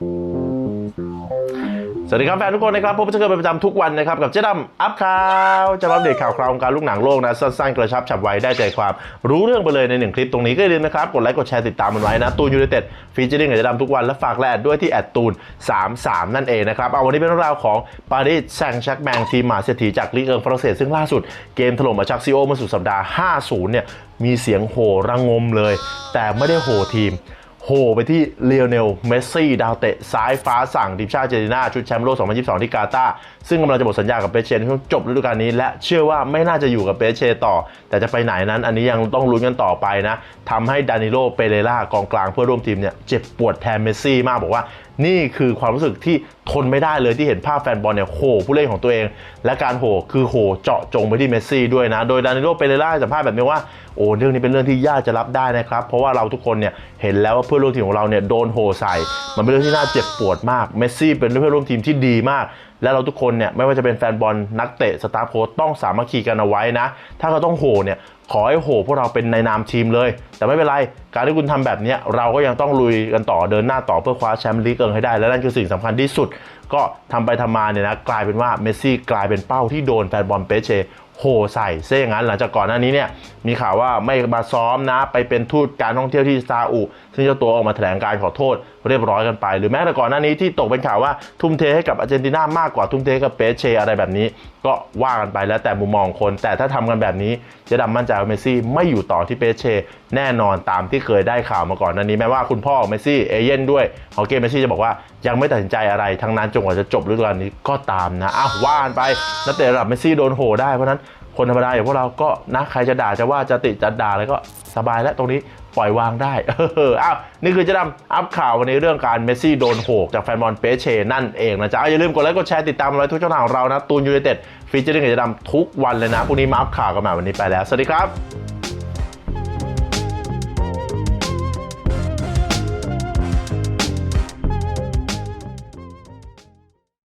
สวัสดีครับแฟนทุกคนนะครับพบเจอกันเป็นประจำทุกวันนะครับ กับเจ๊ดำอัพข่าวจะมาอัปเดตข่าวคราววงการลูกหนังโลกนะสั้นๆ กระชับฉับไวได้ใจความรู้เรื่องไปเลยในหนึ่งคลิปตรงนี้ก็อย่าลืมนะครับ กดไลค์กดแชร์ติดตามมันไว้นะตูนยูไนเต็ดฟีเจอริ่งกับเจ๊ดำทุกวัน และฝากแลดด้วยที่แอดตูน33 นั่นเองนะครับเอาวันนี้เป็นเรื่องราวของปารีสแซงต์แชร์กแมงทีมหมาเศรษฐีจากลีกเอิงฝรั่งเศสซึ่งล่าสุดเกมถล่มมาจากซิโอเมื่อสุดสัปดาห์ 50 เนี่ยมีเสียงโห่ระงมเลย แต่ไม่ได้โห่ทีม โหไปที่เลโอเนล เมสซี่ ดาวเตะซ้ายฟ้าสั่งทีมชาติเจนตินาชุดแชมป์โลก 2022 ที่กาตาร์ซึ่งกำลังจะหมดสัญญากับเปเชในช่วงจบฤดูกาลนี้ และเชื่อว่าไม่น่าจะอยู่กับเปเชต่อ แต่จะไปไหนนั้นอันนี้ยังต้องลุ้นกันต่อไปนะทำให้ดานิโล เปเรล่ากองกลางเพื่อร่วมทีมเนี่ยเจ็บปวดแทนเมสซี่มากบอกว่า นี่คือความรู้สึกที่ทนไม่ได้เลยที่เห็นภาพแฟนบอลเนี่ยโหผู้เล่นของตัวเอง และการโหคือโหเจาะจงไปที่เมสซี่ด้วยนะ โดยดานิโลเปเรล่าสัมภาษณ์แบบนี้ว่าโอ้เรื่องนี้เป็นเรื่องที่ยากจะรับได้นะครับ เพราะว่าเราทุกคนเนี่ยเห็นแล้วว่าเพื่อนร่วมทีมของเราเนี่ยโดนโหใส่ มันเป็นเรื่องที่น่าเจ็บปวดมากเมสซี่เป็นเพื่อนร่วมทีมที่ดีมาก และเราทุกคนเนี่ยไม่ว่าจะเป็นแฟนบอลนักเตะสตาฟโค้ชต้องสามัคคีกันเอาไว้นะ ถ้าเขาต้องโหเนี่ยขอให้โหพวกเราเป็นในนามทีมเลย แต่ไม่เป็นไร การที่คุณทำแบบเนี้ยเราก็ยังต้องลุยกันต่อเดินหน้าต่อเพื่อคว้าแชมป์ลีกเอิงให้ได้ และนั่นคือสิ่งสำคัญที่สุด ก็ทำไปทำมาเนี่ยนะกลายเป็นว่าเมสซี่กลายเป็นเป้าที่โดนแฟนบอลเปเช โหใส่เซะอย่างนั้น หลังจากก่อนหน้านี้เนี่ยมีข่าวว่าไม่มาซ้อมนะ ไปเป็นทูตการท่องเที่ยวที่ซาอุ ซึ่งเจ้าตัวออกมาแถลงการขอโทษเรียบร้อยกันไป หรือแม้แต่ก่อนหน้านี้ที่ตกเป็นข่าวว่าทุ่มเทให้กับอาร์เจนตินามากกว่าทุ่มเทกับเปเชอะไรแบบนี้ก็ว่ากันไปแล้วแต่มุมมองคน แต่ถ้าทำกันแบบนี้จะดำมั่นใจว่าเมสซี่ไม่อยู่ต่อที่เปเชแน่นอนตามที่เคยได้ข่าวมาก่อนน้านี้แม้ว่าคุณพ่อเมสซี่เอเย่นด้วยขอเกมเมสซี่จะบอกว่ายังไม่ตัดสินใจอะไรทั้งนั้นจนกว่าจะจบฤดูกาลนี้ก็ตามนะอ้าวว่ากันไปนักเตะระดับเมสซี่โดนโหได้เพราะฉะนั้นคนธรรมดาอย่างพวกเราก็นะใครจะด่าจะว่าจะติจะด่าอะไรก็สบายแล้วตรงนี้ ปล่อยวางได้ เอออ้าวนี่คือเจะดำอัพข่าววันนี้เรื่องการเมสซี่โดนโหกจากแฟนบอลเปเชนั่นเองนะจ๊ะอย่าลืมกดไลค์กดแชร์ติดตามเราทุกช่องทางของเรานะตูนยูไนเต็ดฟีเจอริ่งเจะดำทุกวันเลยนะพรุ่งนี้มาอัพข่าวกันใหม่วันนี้ไปแล้ว สวัสดีครับ